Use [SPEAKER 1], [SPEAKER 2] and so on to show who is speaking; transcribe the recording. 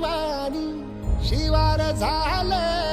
[SPEAKER 1] वाणी शिवार झालं.